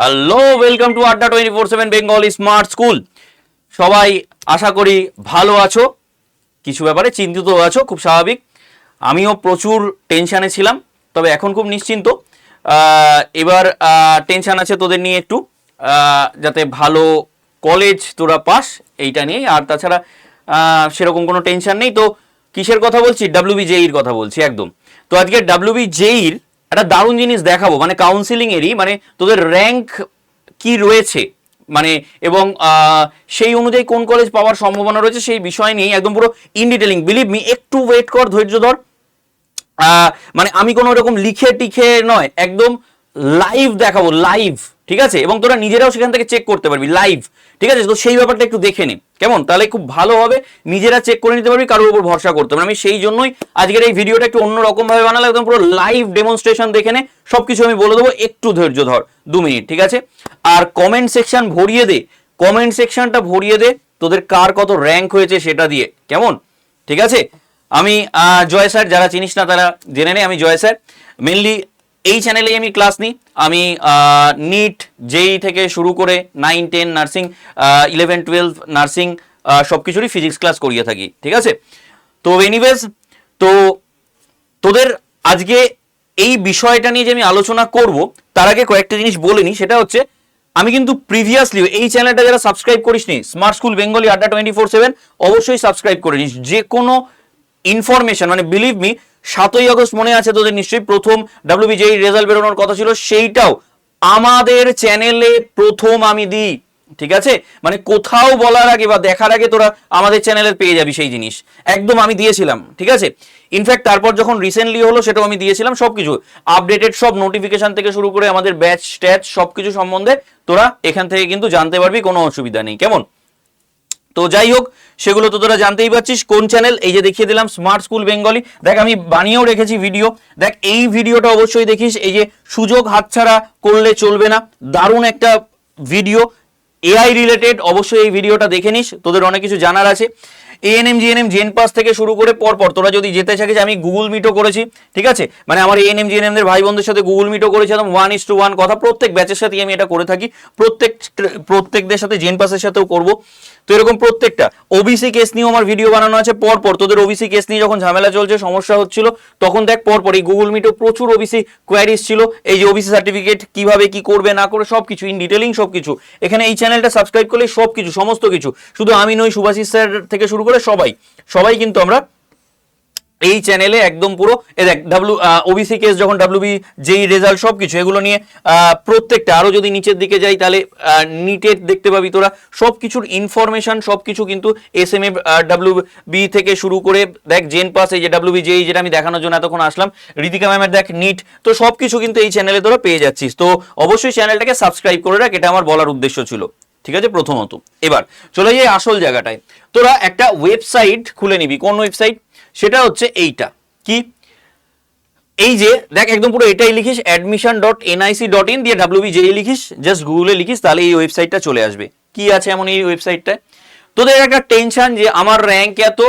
Hello welcome to Adda twenty four seven Bengal smart school সবাই আশা করি ভালো আছো, কিছু ব্যাপারে চিন্তিত আছো, খুব স্বাভাবিক। আমিও প্রচুর টেনশানে ছিলাম, তবে এখন খুব নিশ্চিন্ত। এবার টেনশন আছে তোদের নিয়ে একটু। যাতে ভালো কলেজ তোরা পাস, এইটা নিয়ে আর তাছাড়া সেরকম কোনো টেনশন নেই। তো কিসের কথা বলছি? ডাব্লিউবি জেইর কথা বলছি, একদম। তো আজকে ডাব্লিউবি জেইর একটা দারুণ জিনিস দেখাবো। মানে কাউন্সিলিংয়েরই মানে তোদের র্যাঙ্ক কি রয়েছে? মানে এবং সেই অনুযায়ী কোন কলেজ পাওয়ার সম্ভাবনা রয়েছে সেই বিষয় নিয়ে একদম পুরো ইন ডিটেলিং বিলিভ মি একটু ওয়েট কর, ধৈর্য ধর। মানে আমি কোনো রকম লিখে টিখে নয়, একদম লাইভ দেখাবো লাইভ ঠিক আছে? এবং তোরা নিজেরাও সেখান থেকে চেক করতে পারবি লাইভ ঠিক আছে? তো সেই ব্যাপারটা একটু দেখে নে। কেমন? তাহলে খুব ভালো হবে। নিজেরা চেক করে নিতে পারবি, কারোর উপর ভরসা করতে পারবি আমি সেই জন্যই আজকের এই ভিডিওটা একটু অন্যরকম ভাবে বানালাম, একদম পুরো লাইভ ডেমনস্ট্রেশন দেখে নে। সবকিছু আমি বলে দেবো, একটু ধৈর্য ধর, দু মিনিট, ঠিক আছে? আর কমেন্ট সেকশন ভরিয়ে দে। কমেন্ট সেকশনটা ভরিয়ে দে, তোদের কার কত র্যাঙ্ক হয়েছে সেটা দিয়ে, কেমন? ঠিক আছে? আমি জয় স্যার যারা চিনিস না তারা জেনে নেই আমি জয় স্যার মেনলি এই চ্যানেলে আমি ক্লাস নিই। আমি নিট জেই থেকে শুরু করে nine ten nursing eleven twelve nursing সব কিছুরই ফিজিক্স ক্লাস করিয়ে থাকি, ঠিক আছে? তো এনিওয়েজ তো তোদের আজকে এই বিষয়টা নিয়ে যে আমি আলোচনা করব, তার আগে কয়েকটা জিনিস বলে নিই। সেটা হচ্ছে, আমি কিন্তু প্রিভিয়াসলি এই চ্যানেলটা যারা সাবস্ক্রাইব করিসনি smart school Bengali Adda twenty four seven অবশ্যই সাবস্ক্রাইব করে নিস। যে কোনো ইনফরমেশন মানে বিলিভ মি সাতই আগস্ট মনে আছে তোদের নিশ্চয়ই, প্রথম ডাব্লিউবি যেই রেজাল্ট বেরোনোর কথা ছিল, সেইটাও আমাদের চ্যানেলে প্রথম আমি দিই, ঠিক আছে? মানে কোথাও বলার আগে বা দেখার আগে তোরা আমাদের চ্যানেলে পেয়ে যাবি সেই জিনিস। একদম আমি দিয়েছিলাম, ঠিক আছে? ইনফ্যাক্ট তারপর যখন রিসেন্টলি হলো, সেটাও আমি দিয়েছিলাম, সবকিছু আপডেটেড সব নোটিফিকেশন থেকে শুরু করে আমাদের ব্যাচ ট্যাচ সবকিছু সম্বন্ধে তোরা এখান থেকে কিন্তু জানতে পারবি, কোনো অসুবিধা নেই, কেমন? তো যাই হোক, সেগুলো তো তোরা জানতেই পারছিস। কোন চ্যানেল এই যে দেখিয়ে দিলাম স্মার্ট স্কুল বেঙ্গলি দেখ, আমি বানিয়েও রেখেছি ভিডিও দেখ, এই ভিডিওটা অবশ্যই দেখিস। এই যে সুযোগ হাতছাড়া করলে চলবে না। দারুণ একটা ভিডিও এআই রিলেটেড অবশ্যই এই ভিডিওটা দেখে নিস। তোদের অনেক কিছু জানার আছে। এএনএম জিএনএম জেন পাস থেকে শুরু করে পরপর, তোরা যদি যেতে চাকিস আমি গুগল মিটও করেছি, ঠিক আছে? মানে আমার এএনএম জিএনএম দের ভাই বোনদের সাথে গুগল মিটও করেছি, একদম ওয়ান ইস টু ওয়ান কথা, প্রত্যেক ব্যাচের সাথেই আমি এটা করে থাকি, প্রত্যেক প্রত্যেকদের সাথে জেন পাসের সাথেও করব। তো এরকম প্রত্যেকটা ওবিসি কেস নিয়েও আমার ভিডিও বানানো আছে পর পর তোদের ওবিসি কেস নিয়ে যখন ঝামেলা চলছে, সমস্যা হচ্ছিল, তখন দেখ পর পর এই গুগল মিটও প্রচুর ওবিসি কোয়ারিজ ছিল, এই যে ওবিসি সার্টিফিকেট কীভাবে কি করবে, না করে সব কিছু ইন ডিটেলিং সব কিছু এখানে এই চ্যানেলটা সাবস্ক্রাইব করলে সব কিছু সমস্ত কিছু। শুধু আমি নই সুভাষিস স্যার থেকে শুরু করে সবাই সবাই কিন্তু আমরা এই চ্যানেলে একদম পুরো, এ দেখ ডাব্লু ওবিসি কেস যখন ডাব্লিউবি যেই রেজাল্ট সব কিছু এগুলো নিয়ে প্রত্যেকটা, আরও যদি নিচের দিকে যাই তাহলে নিটের দেখতে পাবি তোরা। সব কিছুর ইনফরমেশন সব কিছু কিন্তু S M A W B থেকে শুরু করে, দেখ জেন পাস এই যে ডাব্লিউবি যেই যেটা আমি দেখানোর জন্য এতক্ষণ আসলাম ঋতিকা ম্যামের দেখ নিট তো সব কিছু কিন্তু এই চ্যানেলে তোরা পেয়ে যাচ্ছিস। তো অবশ্যই চ্যানেলটাকে সাবস্ক্রাইব করে রাখ, এটা আমার বলার উদ্দেশ্য ছিল। ঠিক আছে? প্রথমত। এবার চলে যাই আসল জায়গাটায়। তোরা একটা ওয়েবসাইট খুলে নিবি। কোন ওয়েবসাইট সেটা হচ্ছে এইটা। কি? এই যে, দেখ একদম পুরো এটাই লিখিস admission dot NIC dot in দিয়ে ডাব্লিউবি যেই লিখিস জাস্ট গুগলে লিখিস, তাহলে এই ওয়েবসাইটটা চলে আসবে। কি আছে এমন এই ওয়েবসাইটটায় তোদের একটা টেনশন যে আমার র্যাঙ্ক এত,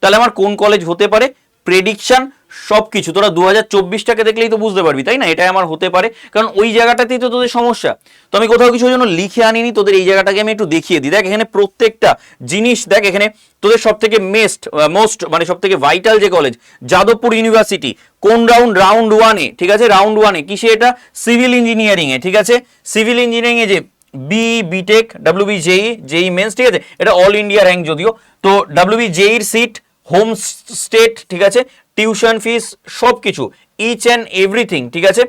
তাহলে আমার কোন কলেজ হতে পারে? প্রেডিকশন সব কিছু তোরা দু হাজার চব্বিশটাকে দেখলেই তো বুঝতে পারবি, তাই না? এটাই আমার হতে পারে। কারণ ওই জায়গাটাতেই তো তোদের সমস্যা। তো আমি কোথাও কিছু জন্য লিখে আনিনি, তোদের এই জায়গাটাকে আমি একটু দেখিয়ে দিই। দেখ, এখানে প্রত্যেকটা জিনিস, দেখ, এখানে তোদের সব থেকে মেস্ট মোস্ট মানে সব থেকে ভাইটাল যে কলেজ যাদবপুর ইউনিভার্সিটি কোন রাউন্ড রাউন্ড ওয়ানে ঠিক আছে? রাউন্ড ওয়ানে কিসে এটা? সিভিল ইঞ্জিনিয়ারিং এ, ঠিক আছে? সিভিল ইঞ্জিনিয়ারিং এ যে B BTech WB JEE JEE mains ঠিক আছে? এটা অল ইন্ডিয়া র্যাঙ্ক যদিও। তো ডাব্লিউবি জেইর সিট হোম স্টেট ঠিক আছে? টিউশন ফিস সব কিছু ইচ অ্যান্ড এভরিথিং ঠিক আছে?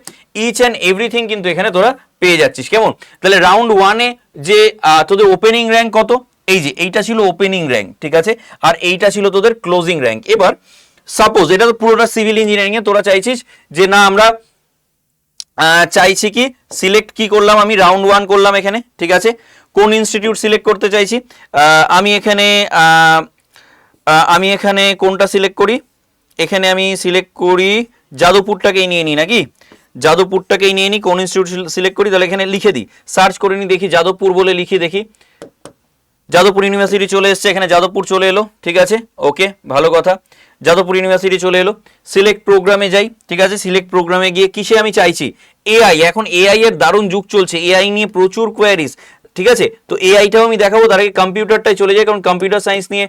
ইচ অ্যান্ড এভরিথিং কিন্তু এখানে তোরা পেয়ে যাচ্ছিস। কেমন? তাহলে রাউন্ড ওয়ানে যে তোদের ওপেনিং র্যাঙ্ক কত? এই যে, এইটা ছিল ওপেনিং র্যাঙ্ক ঠিক আছে? আর এইটা ছিল তোদের ক্লোজিং র্যাঙ্ক এবার সাপোজ এটা তো পুরোটা সিভিল ইঞ্জিনিয়ারিং এ তোরা চাইছিস যে, না, আমরা চাইছি কি সিলেক্ট কি করলাম আমি? রাউন্ড ওয়ান করলাম এখানে, ঠিক আছে? কোন ইনস্টিটিউট সিলেক্ট করতে চাইছি? আমি এখানে আমি এখানে কোনটা সিলেক্ট করি? এখানে আমি সিলেক্ট করি, যাদবপুরটাকেই নিয়ে নিই নাকি? যাদবপুরটাকেই নিয়ে নিই, কোন ইনস্টিটিউট সিলেক্ট করি, তাহলে এখানে লিখে দিই। সার্চ করে নিই, দেখি যাদবপুর বলে লিখি, দেখি। যাদবপুর ইউনিভার্সিটি চলে এসছে, এখানে যাদবপুর চলে এলো, ঠিক আছে? ওকে ভালো কথা। যাদবপুর ইউনিভার্সিটি চলে এলো। সিলেক্ট প্রোগ্রামে যাই, ঠিক আছে? সিলেক্ট প্রোগ্রামে গিয়ে কিসে আমি চাইছি? এআই এখন এআই এর দারুণ যুগ চলছে। এআই নিয়ে প্রচুর কোয়ারিজ ঠিক আছে? তো এআইটাও আমি দেখাবো, তার আগে কম্পিউটারটাই চলে যায় কারণ কম্পিউটার সায়েন্স নিয়ে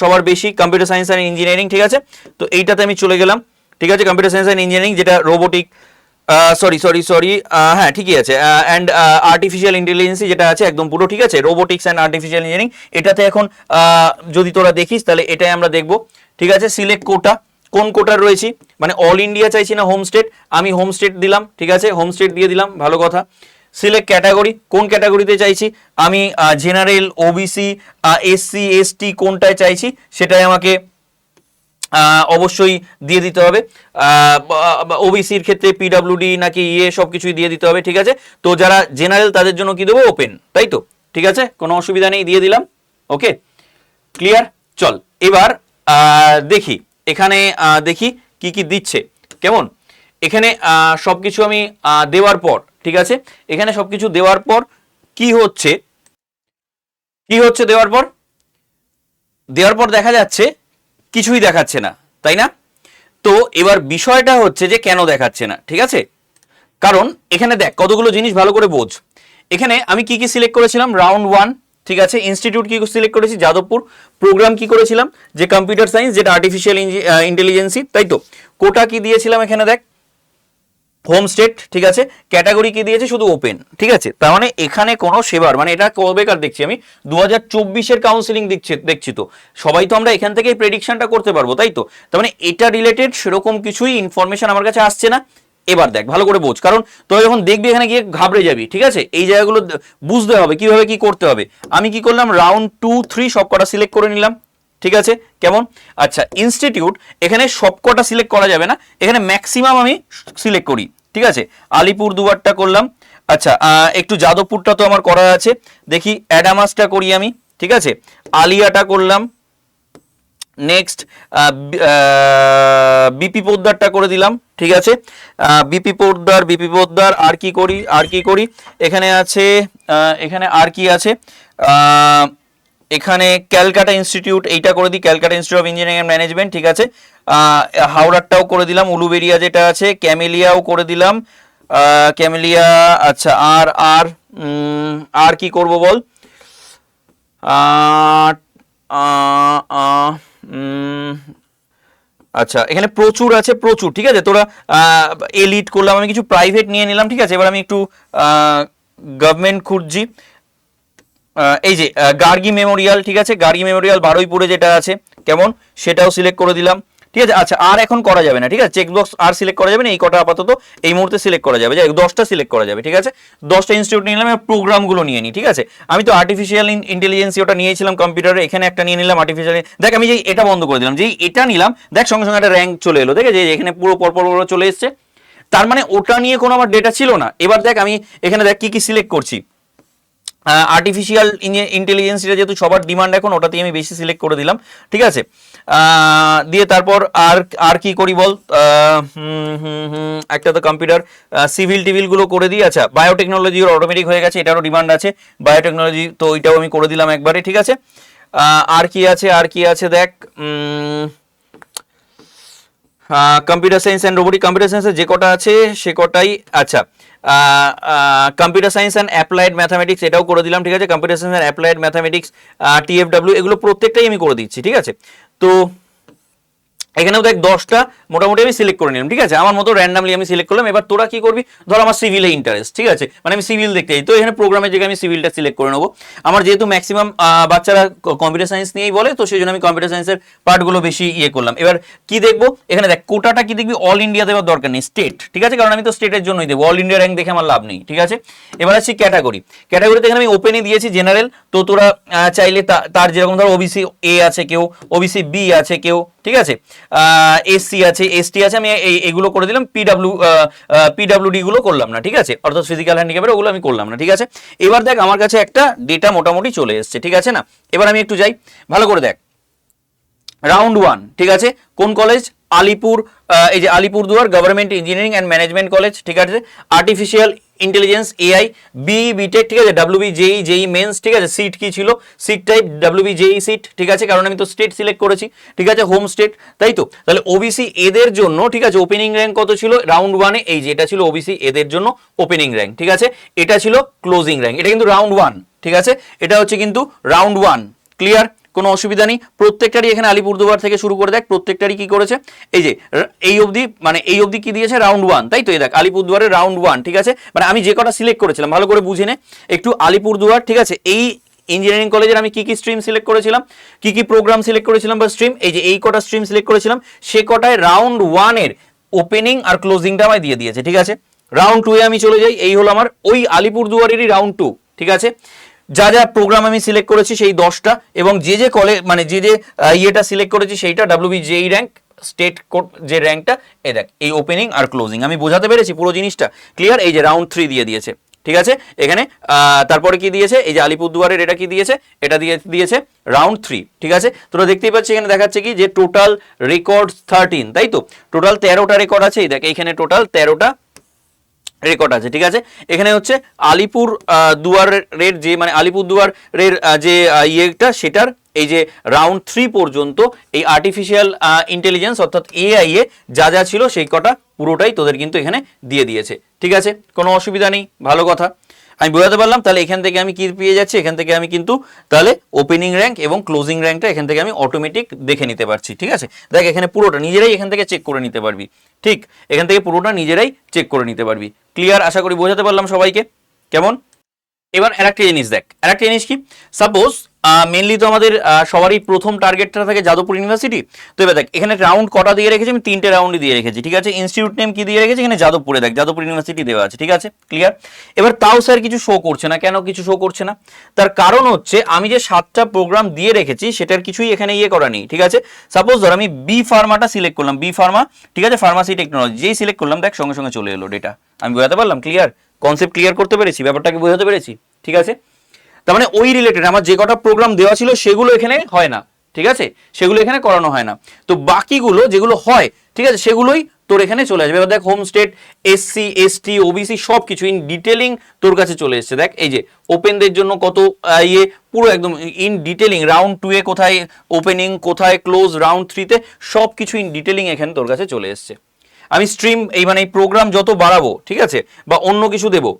সবার বেশি কম্পিউটার সায়েন্স অ্যান্ড ইঞ্জিনিয়ারিং ঠিক আছে? তো এইটাতে আমি চলে গেলাম, ঠিক আছে? কম্পিউটার সায়েন্স অ্যান্ড ইঞ্জিনিয়ারিং যেটা রোবোটিক সরি সরি সরি হ্যাঁ ঠিকই আছে অ্যান্ড আর্টিফিশিয়াল ইন্টেলিজেন্সি যেটা আছে একদম পুরো, ঠিক আছে? রোবোটিক্স অ্যান্ড আর্টিফিশিয়াল ইঞ্জিনিয়ারিং এটাতে এখন যদি তোরা দেখিস, তাহলে এটাই আমরা দেখব, ঠিক আছে? সিলেক্ট কোটা কোন কোটার রয়েছি? মানে অল ইন্ডিয়া চাইছি না হোম স্টেট আমি হোম স্টেট দিলাম, ঠিক আছে? হোম স্টেট দিয়ে দিলাম, ভালো কথা। সিলেক্ট ক্যাটাগরি কোন ক্যাটাগরিতে চাইছি? আমি জেনারেল ওবিসি এসসি এসটি কোনটায় চাইছি? সেটাই আমাকে অবশ্যই দিয়ে দিতে হবে। ওবিসির ক্ষেত্রে পিডাব্লিউডি নাকি ইয়ে সব কিছুই দিয়ে দিতে হবে ঠিক আছে? তো যারা জেনারেল তাদের জন্য কি দেবো? ওপেন তাই তো? ঠিক আছে? কোনো অসুবিধা নেই দিয়ে দিলাম। ওকে ক্লিয়ার চল এবার দেখি এখানে দেখি কি কি দিচ্ছে। কেমন? এখানে আহ, সবকিছু আমি দেওয়ার পর ঠিক আছে? এখানে সবকিছু দেওয়ার পর কি হচ্ছে? কি হচ্ছে দেওয়ার পর? দেওয়ার পর দেখা যাচ্ছে কিছুই দেখাচ্ছে না, তাই না? তো এবার বিষয়টা হচ্ছে যে কেন দেখাচ্ছে না, ঠিক আছে? কারণ এখানে দেখ কতগুলো জিনিস ভালো করে বোঝ। এখানে আমি কি কি সিলেক্ট করেছিলাম? রাউন্ড ওয়ান ঠিক আছে? ইনস্টিটিউট কি সিলেক্ট করেছি? যাদবপুর। প্রোগ্রাম কি করেছিলাম? যে কম্পিউটার সায়েন্স যেটা আর্টিফিশিয়াল ইন্টেলিজেন্সি তাই তো? কোটা কি দিয়েছিলাম এখানে দেখ? হোম স্টেট, ঠিক আছে? ক্যাটাগরি কি দিয়েছে? শুধু ওপেন, ঠিক আছে? তার মানে এখানে কোনো সেবার মানে এটা কবেকার দেখছি আমি দু হাজার চব্বিশের কাউন্সিলিং দেখছি দেখছি তো। সবাই তো আমরা এখান থেকেই প্রেডিকশনটা করতে পারব, তাই তো? তার মানে এটা রিলেটেড সেরকম কিছুই ইনফরমেশন আমার কাছে আসছে না। এবার দেখ, ভালো করে বোঝ, কারণ তোরা যখন দেখবি এখানে গিয়ে ঘাবড়ে যাবি, ঠিক আছে? এই জায়গাগুলো বুঝতে হবে কীভাবে কি করতে হবে। আমি কি করলাম? রাউন্ড টু থ্রি সব কটা সিলেক্ট করে নিলাম, ঠিক আছে? কেমন? আচ্ছা ইনস্টিটিউট এখানে সবকটা সিলেক্ট করা যাবে না। এখানে ম্যাক্সিমাম আমি সিলেক্ট করি। ঠিক আছে? আলিপুর দুয়ারটা করলাম। আচ্ছা একটু যাদবপুরটা তো আমার করা আছে। দেখি অ্যাডামাসটা করি আমি, ঠিক আছে? আলিয়াটা করলাম। নেক্সট বিপি পোদ্দারটা করে দিলাম, ঠিক আছে? বিপি পোদ্দার বিপি পোদ্দার, আর কি করি, আর কি করি? এখানে আছে এখানে আর কি আছে? এখানে ক্যালকাটা ইনস্টিটিউট, এইটা করে দিই, Calcutta institute of engineering and management, ঠিক আছে? হাওড়ারটাও করে দিলাম উলুবেরিয়া যেটা আছে, ক্যামেলিয়াও করে দিলাম ক্যামেলিয়া আচ্ছা আর আর আর কি করব বল? আচ্ছা এখানে প্রচুর আছে, প্রচুর, ঠিক আছে? তোরা এলিট করলাম, আমি কিছু প্রাইভেট নিয়ে নিলাম, ঠিক আছে? এবার আমি একটু গভর্নমেন্ট খুঁজছি। এই যে গার্গি মেমোরিয়াল, ঠিক আছে? গার্গি মেমোরিয়াল বারুইপুরে যেটা আছে, কেমন? সেটাও সিলেক্ট করে দিলাম। ঠিক আছে? আচ্ছা আর এখন করা যাবে না, ঠিক আছে? চেকবক্স আর সিলেক্ট করা যাবে না, এই কটা আপাতত এই মুহূর্তে সিলেক্ট করা যাবে। যাই দশটা সিলেক্ট করা যাবে, ঠিক আছে? দশটা ইনস্টিটিউট নিয়ে নিলাম প্রোগ্রামগুলো নিয়ে নিই ঠিক আছে? আমি তো আর্টিফিশিয়াল ইন্টেলিজেন্সি ওটা নিয়েছিলাম কম্পিউটারে এখানে একটা নিয়ে নিলাম আর্টিফিশিয়াল দেখ, আমি যে এটা বন্ধ করে দিলাম, যেই এটা নিলাম, দেখ, সঙ্গে সঙ্গে একটা র্যাঙ্ক চলে এলো আছে যে এখানে পুরো পরপর চলে এসছে। তার মানে ওটা নিয়ে কোনো আমার ডেটা ছিল না। এবার দেখ, আমি এখানে দেখ, কি কি সিলেক্ট করছি। আর্টিফিশিয়াল ইন্টেলিজেন্সিটা যেহেতু সবার ডিমান্ড এখন, ওটাতেই আমি বেশি সিলেক্ট করে দিলাম, ঠিক আছে? দিয়ে তারপর আর আর কি করি বল? একটা তো কম্পিউটার সিভিল টিভিলগুলো করে দিই। আচ্ছা বায়োটেকনোলজি অটোমেটিক হয়ে গেছে, এটারও ডিমান্ড আছে। বায়োটেকনোলজি তো ওইটাও আমি করে দিলাম একবারে, ঠিক আছে? আর কি আছে, আর কি আছে দেখ computer science and robotic computer সায়েন্সের যে কটা আছে, সে কটাই আচ্ছা computer science and applied mathematics এটাও করে দিলাম, ঠিক আছে? Computer science and applied mathematics TFW এগুলো প্রত্যেকটাই আমি করে দিচ্ছি, ঠিক আছে? তো এখানেও দেখ দশটা মোটামুটি আমি সিলেক্ট করে নিলাম, ঠিক আছে? আমার মতো র্যান্ডামলি আমি সিলেক্ট করলাম। এবার তোরা কি করবি? ধর আমার সিভিলে ইন্টারেস্ট ঠিক আছে? মানে আমি সিভিল দেখতে চাই তো এখানে প্রোগ্রামের জায়গায় আমি সিভিলটা সিলেক্ট করে নেব। আমার যেহেতু ম্যাক্সিমাম বাচ্চারা কম্পিউটার সায়েন্স নিয়েই বলে, তো সেই জন্য আমি কম্পিউটার সায়েন্সের পার্টগুলো বেশি ইয়ে করলাম। এবার কি দেখব? এখানে দেখ, কোটাটা কি দেখবি? অল ইন্ডিয়া দেওয়ার দরকার নেই স্টেট ঠিক আছে? কারণ আমি তো স্টেটের জন্যই দেবো। অল ইন্ডিয়া র্যাঙ্ক দেখে আমার লাভ নেই, ঠিক আছে? এবার আসছি ক্যাটাগরি ক্যাটাগরিতে এখানে আমি ওপেনে দিয়েছি জেনারেল তো তোরা চাইলে তার যেরকম ধর ওবিসি এ আছে কেউ ওবিসি বি আছে কেউ, ঠিক আছে? এসসি আছে এসটি আছে, আমি এগুলো করে দিলাম পিডাব্লিউ পিডাব্লিউডি গুলো করলাম না, ঠিক আছে? অর্থাৎ ফিজিক্যাল হ্যান্ডিক্যাপের ওগুলো আমি করলাম না, ঠিক আছে? এবার দেখ, আমার কাছে একটা ডেটা মোটামুটি চলে এসছে, ঠিক আছে না? এবার আমি একটু যাই, ভালো করে দেখ। রাউন্ড ওয়ান ঠিক আছে? কোন কলেজ আলিপুর এই যে Alipurduar government engineering and management college ঠিক আছে? Artificial intelligence AI B BTech ঠিক আছে? ডাব্লিউবি জেই জেই মেন্স ঠিক আছে? সিট কি ছিল? Seat type WB JEE seat ঠিক আছে? কারণ আমি তো স্টেট সিলেক্ট করেছি, ঠিক আছে? হোম স্টেট তাই তো? তাহলে ওবিসি এদের জন্য, ঠিক আছে? ওপেনিং র্যাঙ্ক কত ছিল? রাউন্ড ওয়ানে এই যে এটা ছিল ওবিসি এদের জন্য ওপেনিং র্যাঙ্ক ঠিক আছে? এটা ছিল ক্লোজিং র্যাঙ্ক এটা কিন্তু রাউন্ড ওয়ান ঠিক আছে? এটা হচ্ছে কিন্তু রাউন্ড ওয়ান ক্লিয়ার কোনো অসুবিধা নেই। প্রত্যেকটারই এখানে আলিপুরদুয়ার থেকে শুরু করে দেখ, প্রত্যেকটারই কি করেছে? এই যে এই অবধি মানে এই অবধি কি দিয়েছে? রাউন্ড ওয়ান তাই তো? এই দেখ, আলিপুরদুয়ারের রাউন্ড ওয়ান ঠিক আছে? মানে আমি যে কটা সিলেক্ট করেছিলাম, ভালো করে বুঝে নে। একটু আলিপুরদুয়ার, ঠিক আছে? এই ইঞ্জিনিয়ারিং কলেজের আমি কি কি স্ট্রিম সিলেক্ট করেছিলাম? কি কি প্রোগ্রাম সিলেক্ট করেছিলাম বা স্ট্রিম এই যে, এই কটা স্ট্রিম সিলেক্ট করেছিলাম, সে কটায় রাউন্ড ওয়ানের ওপেনিং আর ক্লোজিংটা আমায় দিয়ে দিয়েছে, ঠিক আছে? রাউন্ড টু এ আমি চলে যাই, এই হলো আমার, ওই আলিপুরদুয়ারেরই রাউন্ড টু ঠিক আছে? যা যা প্রোগ্রাম আমি সিলেক্ট করেছি সেই দশটা এবং যে যে কলেজ মানে যে যে ইয়েটা সিলেক্ট করেছি সেইটা WB JEE rank state code যে র্যাঙ্কটা এ দেখ, এই ওপেনিং আর ক্লোজিং আমি বোঝাতে পেরেছি পুরো জিনিসটা। ক্লিয়ার এই যে রাউন্ড থ্রি দিয়ে দিয়েছে। ঠিক আছে? এখানে তারপরে কি দিয়েছে? এই যে আলিপুরদুয়ারের এটা কি দিয়েছে? এটা দিয়ে দিয়েছে রাউন্ড থ্রি ঠিক আছে? তোরা দেখতেই পাচ্ছি এখানে দেখাচ্ছে কি? যে টোটাল রেকর্ড থার্টিন তাই তো? টোটাল তেরোটা রেকর্ড আছে। এই দেখ, এইখানে টোটাল তেরোটা রেকর্ড আছে, ঠিক আছে? এখানে হচ্ছে আলিপুর দুয়ারের যে মানে আলিপুর দুয়ারের যে ইয়েটা, সেটার এই যে রাউন্ড থ্রি পর্যন্ত এই আর্টিফিশিয়াল ইন্টেলিজেন্স অর্থাৎ এআই এ যা যা ছিল সেই কটা পুরোটাই তোদের কিন্তু এখানে দিয়ে দিয়েছে, ঠিক আছে? কোনো অসুবিধা নেই, ভালো কথা। আমি বোঝাতে পারলাম, তাহলে এখান থেকে আমি কি পেয়ে যাচ্ছি? এখান থেকে আমি কিন্তু তাহলে ওপেনিং র্যাঙ্ক এবং ক্লোজিং র্যাঙ্কটা এখান থেকে আমি অটোমেটিক দেখে নিতে পারছি, ঠিক আছে? দেখ, এখানে পুরোটা নিজেরাই এখান থেকে চেক করে নিতে পারবি, ঠিক? এখান থেকে পুরোটা নিজেরাই চেক করে নিতে পারবি। ক্লিয়ার আশা করি বোঝাতে পারলাম সবাইকে। কেমন? এবার আরেকটা জিনিস দেখ। আরেকটা জিনিস কি? সাপোজ মেনলি তো আমাদের সবারই প্রথম টার্গেটটা থাকে যাদবপুর ইউনিভার্সিটি তো এবার দেখ, এখানে রাউন্ড কটা দিয়ে রেখেছি? আমি তিনটে রাউন্ডই দিয়ে রেখেছি, ঠিক আছে? ইনস্টিটিউট নেম কি দিয়ে রেখেছি? এখানে যাদবপুরে দেখ, যাদবপুর ইউনিভার্সিটি দেওয়া আছে, ঠিক আছে? ক্লিয়ার এবার তাও স্যার কিছু শো করছে না। কেন কিছু শো করছে না? তার কারণ হচ্ছে, আমি যে সাতটা প্রোগ্রাম দিয়ে রেখেছি, সেটার কিছুই এখানে ইয়ে করা নেই, ঠিক আছে? সাপোজ ধর, আমি বি ফার্মাটা সিলেক্ট করলাম বি ফার্মা ঠিক আছে? ফার্মাসি টেকনোলজি যেই সিলেক্ট করলাম, দেখ, সঙ্গে সঙ্গে চলে এলো ডেটা আমি বোঝাতে পারলাম? ক্লিয়ার কনসেপ্ট ক্লিয়ার করতে পেরেছি? ব্যাপারটাকে বোঝাতে পেরেছি? ঠিক আছে? তার মানে ওই রিলেটেড আমার যে কটা প্রোগ্রাম দেওয়া ছিল সেগুলো এখানে হয় না, ঠিক আছে? সেগুলো এখানে করানো হয় না। তো বাকিগুলো যেগুলো হয়, ঠিক আছে, সেগুলোই তোর এখানে চলে আসবে। এবার দেখ home state SC ST OBC সব কিছু ইন ডিটেলিং তোর কাছে চলে এসছে। দেখ, এই যে ওপেনদের জন্য কত ইয়ে পুরো একদম ইন ডিটেলিং রাউন্ড টু এ কোথায় ওপেনিং কোথায় ক্লোজ রাউন্ড থ্রিতে সব কিছু ইন ডিটেলিং এখানে তোর কাছে চলে এসছে। আমি স্ট্রিম এই মানে এই প্রোগ্রাম যত বাড়াবো, ঠিক আছে, বা অন্য কিছু দেবো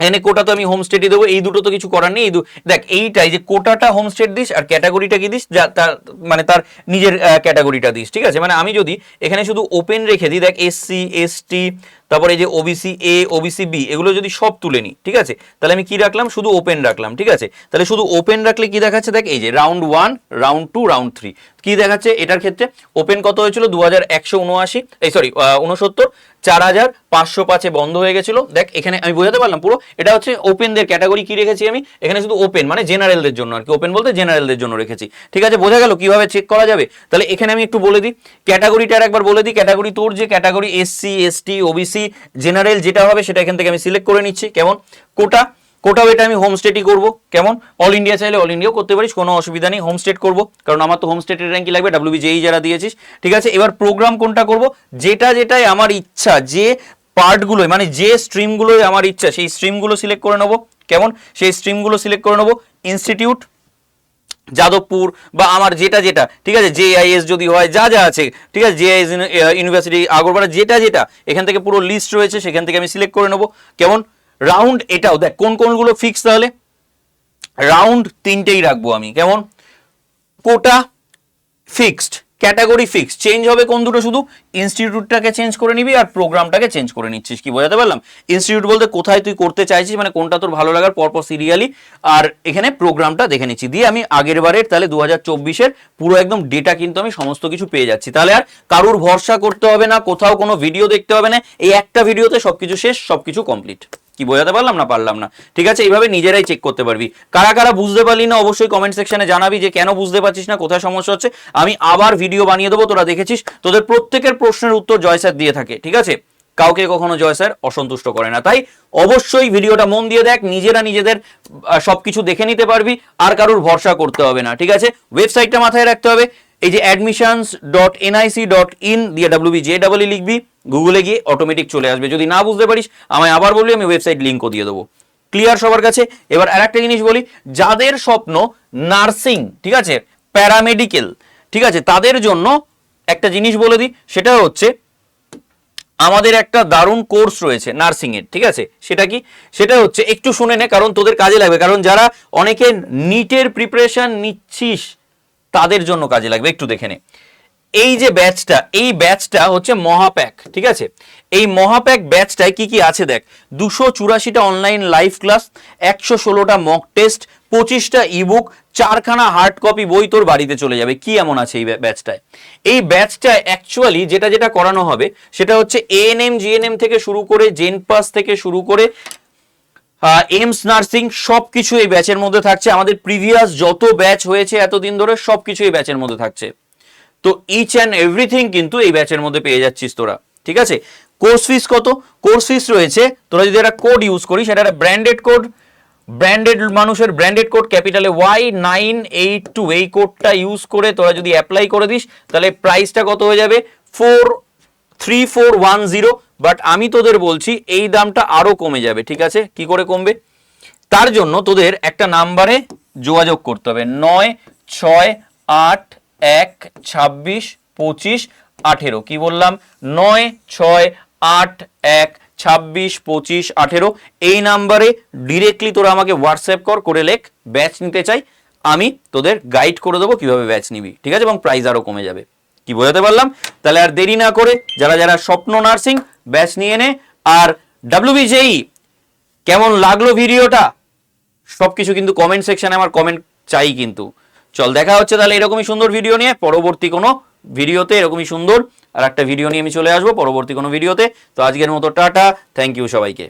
এখানে কোটা তো আমি হোম স্টেটই দেবো, এই দুটো তো কিছু করার নেই দেখ, এইটাই যে কোটাটা হোম স্টেট দিস আর ক্যাটাগরিটা কি দিস, যা তার মানে তার নিজের ক্যাটাগরিটা দিস, ঠিক আছে? মানে আমি যদি এখানে শুধু ওপেন রেখে দিই, দেখ এসসি এসটি তারপরে এই যে ওবিসি এ ওবিসি বি এগুলো যদি সব তুলে নিই, ঠিক আছে? তাহলে আমি কি রাখলাম? শুধু ওপেন রাখলাম, ঠিক আছে? তাহলে শুধু ওপেন রাখলে কি দেখাচ্ছে? দেখ, এই যে round one round two round three কি দেখাচ্ছে? এটার ক্ষেত্রে ওপেন কত হয়েছিল? দু হাজার একশো উনআশি, এই সরি উনসত্তর চার হাজার পাঁচশো পাঁচে বন্ধ হয়ে গেছিল। দেখ, এখানে আমি বোঝাতে পারলাম পুরো, এটা হচ্ছে ওপেনদের ক্যাটাগরি কি রেখেছি আমি? এখানে শুধু ওপেন মানে জেনারেলদের জন্য আর কি ওপেন বলতে জেনারেলদের জন্য রেখেছি। ঠিক আছে? বোঝা গেল কীভাবে চেক করা যাবে? তাহলে এখানে আমি একটু বলে দিই ক্যাটাগরিটার একবার বলে দিই ক্যাটাগরি তোর যে category SC ST OBC general যেটা হবে সেটা এখান থেকে আমি সিলেক্ট করে নিচ্ছি। কেমন? কোটা, কোটাও এটা আমি হোম স্টেটই করব। কেমন? অল ইন্ডিয়া চাইলে অল ইন্ডিয়াও করতে পারিস, কোনো অসুবিধা নেই হোম স্টেট করব। কারণ আমার তো হোম স্টেটের র্যাঙ্কই লাগবে ডাব্লিউবি যেই যারা দিয়েছিস। ঠিক আছে? এবার প্রোগ্রাম কোনটা করব? যেটা যেটাই আমার ইচ্ছা, যে পার্টগুলো মানে যে স্ট্রিমগুলোই আমার ইচ্ছা, সেই স্ট্রিমগুলো সিলেক্ট করে নেব। কেমন? সেই স্ট্রিমগুলো সিলেক্ট করে নেব। ইনস্টিটিউট যাদবপুর বা আমার যেটা যেটা, ঠিক আছে? জেআইএস যদি হয়, যা যা আছে, ঠিক আছে? জেআইএস ইউনিভার্সিটি আগরপাড়া, যেটা যেটা, এখান থেকে পুরো লিস্ট রয়েছে, সেখান থেকে আমি সিলেক্ট করে নেব। কেমন? রাউন্ড এটাও, দেখ, কোন কোনগুলো ফিক্স তাহলে? রাউন্ড তিনটেই রাখব আমি, কেমন? Quota fixed category fix. Change হবে কোন দুটো শুধু? ইনস্টিটিউটটাকে চেঞ্জ করে নিবি আর প্রোগ্রামটাকে চেঞ্জ করে নিচ্ছিস। কি বোঝাতে পারলাম? ইনস্টিটিউট বলতে কোথায় তুই করতে চাইছিস? মানে কোনটা তোর ভালো লাগার? পরপর সিরিয়ালি আর এখানে প্রোগ্রামটা দেখে নিচ্ছি। দিয়ে আমি আগের বারের, তাহলে দু হাজার পুরো একদম ডেটা কিন্তু আমি সমস্ত কিছু পেয়ে যাচ্ছি। তাহলে আর কারুর ভরসা করতে হবে না, কোথাও কোনো ভিডিও দেখতে হবে না। এই একটা ভিডিওতে সবকিছু শেষ, সবকিছু কমপ্লিট কি বোঝাতে পারলাম না পারলাম না। ঠিক আছে, এইভাবে নিজেরাই চেক করতে পারবি। কারা কারা বুঝতে পারলি না, অবশ্যই কমেন্ট সেকশনে জানাবি যে কেন বুঝতে পারছিস না, কোথায় সমস্যা হচ্ছে। আমি আবার ভিডিও বানিয়ে দেবো, তোরা দেখেছিস, তোদের প্রত্যেকের প্রশ্নের উত্তর জয় স্যার দিয়ে থাকে, ঠিক আছে? কাউকে কখনো জয় স্যার অসন্তুষ্ট করে না। তাই অবশ্যই ভিডিওটা মন দিয়ে দেখ, নিজেরা নিজেদের সবকিছু দেখে নিতে পারবি, আর কারুর ভরসা করতে হবে না, ঠিক আছে? ওয়েবসাইটটা মাথায় রাখতে হবে। এই যে admissions dot NIC dot in দিয়ে ডাব্লিউবি জে ডাবল লিখবি গুগলে গিয়ে অটোমেটিক চলে আসবে। যদি না বুঝতে পারিস, আমায় আবার বলবি, আমি ওয়েবসাইট লিঙ্কও দিয়ে দেবো। ক্লিয়ার সবার কাছে? এবার আর একটা জিনিস বলি, যাদের স্বপ্ন নার্সিং, ঠিক আছে, প্যারামেডিক্যাল, ঠিক আছে, তাদের জন্য একটা জিনিস বলে দিই, সেটা হচ্ছে, আমাদের একটা দারুণ কোর্স রয়েছে নার্সিং এর, ঠিক আছে? সেটা কি? সেটা হচ্ছে, একটু শুনে নে, কারণ তোদের কাজে লাগবে। কারণ যারা অনেকে নিটের প্রিপারেশন নিচ্ছিস তাদের জন্য কাজে লাগবে, একটু দেখে নে। এই যে ব্যাচটা, এই ব্যাচটা হচ্ছে মহাপ্যাক, ঠিক আছে? এই মহাপ্যাক ব্যাচটায় কি কি আছে দেখ? দুশো চুরাশিটা অনলাইন লাইভ ক্লাস একশো ষোলোটা মক টেস্ট পঁচিশটা ইবুক চারখানা হার্ড কপি বই তোর বাড়িতে চলে যাবে। কি এমন আছে এই ব্যাচটায়? এই ব্যাচটায় অ্যাকচুয়ালি যেটা যেটা করানো হবে, সেটা হচ্ছে এএনএম জিএনএম থেকে শুরু করে জেন পাস থেকে শুরু করে এমস নার্সিং সব কিছু এই ব্যাচের মধ্যে থাকছে। আমাদের প্রিভিয়াস যত ব্যাচ হয়েছে এতদিন ধরে সব কিছু এই ব্যাচের মধ্যে থাকছে। তো ইচ অ্যান্ড এভরিথিং কিন্তু এই ব্যাচের মধ্যে পেয়ে যাচ্ছিস তোরা, ঠিক আছে? কোর্স ফিস কত? কোর্স ফিস রয়েছে, তোরা যদি একটা কোড ইউজ করিস, সেটা একটা ব্র্যান্ডেড কোড ব্র্যান্ডেড মানুষের ব্র্যান্ডেড কোড ক্যাপিটালে ওয়াই নাইন এইট টু এই কোডটা ইউজ করে তোরা যদি অ্যাপ্লাই করে দিস, তাহলে প্রাইসটা কত হয়ে যাবে? Four three four one zero but আমি তোদের বলছি, এই দামটা আরও কমে যাবে, ঠিক আছে? কি করে কমবে? তার জন্য তোদের একটা নাম্বারে যোগাযোগ করতে হবে। নয়, ছয়, আট, এক, ছাব্বিশ, পঁচিশ, আঠেরো। কি বললাম? নয়, ছয়, আট, এক, ছাব্বিশ, পঁচিশ, আঠেরো। এই নাম্বারে ডিরেক্টলি তোরা আমাকে হোয়াটসঅ্যাপ কর, করে লেখ ব্যাচ নিতে চাই। আমি তোদের গাইড করে দেবো কীভাবে ব্যাচ নিবি, ঠিক আছে? এবং প্রাইস আরও কমে যাবে। কি বোঝাতে পারলাম? তাহলে আর দেরি না করে যারা যারা স্বপ্ন নার্সিং ব্যাচ নিয়ে নে। আর ডাব্লিউবিজেই কেমন লাগল ভিডিওটা? সবকিছু কিন্তু কমেন্ট সেকশানে আমার কমেন্ট চাই কিন্তু। চল, দেখা হচ্ছে তাহলে এরকমই সুন্দর ভিডিও নিয়ে। পরবর্তী কোনো ভিডিওতে এরকমই সুন্দর। আর একটা ভিডিও নিয়ে আমি চলে আসব পরবর্তী কোনো ভিডিওতে। তো আজকের মতো টাটা। থ্যাংক ইউ সবাইকে।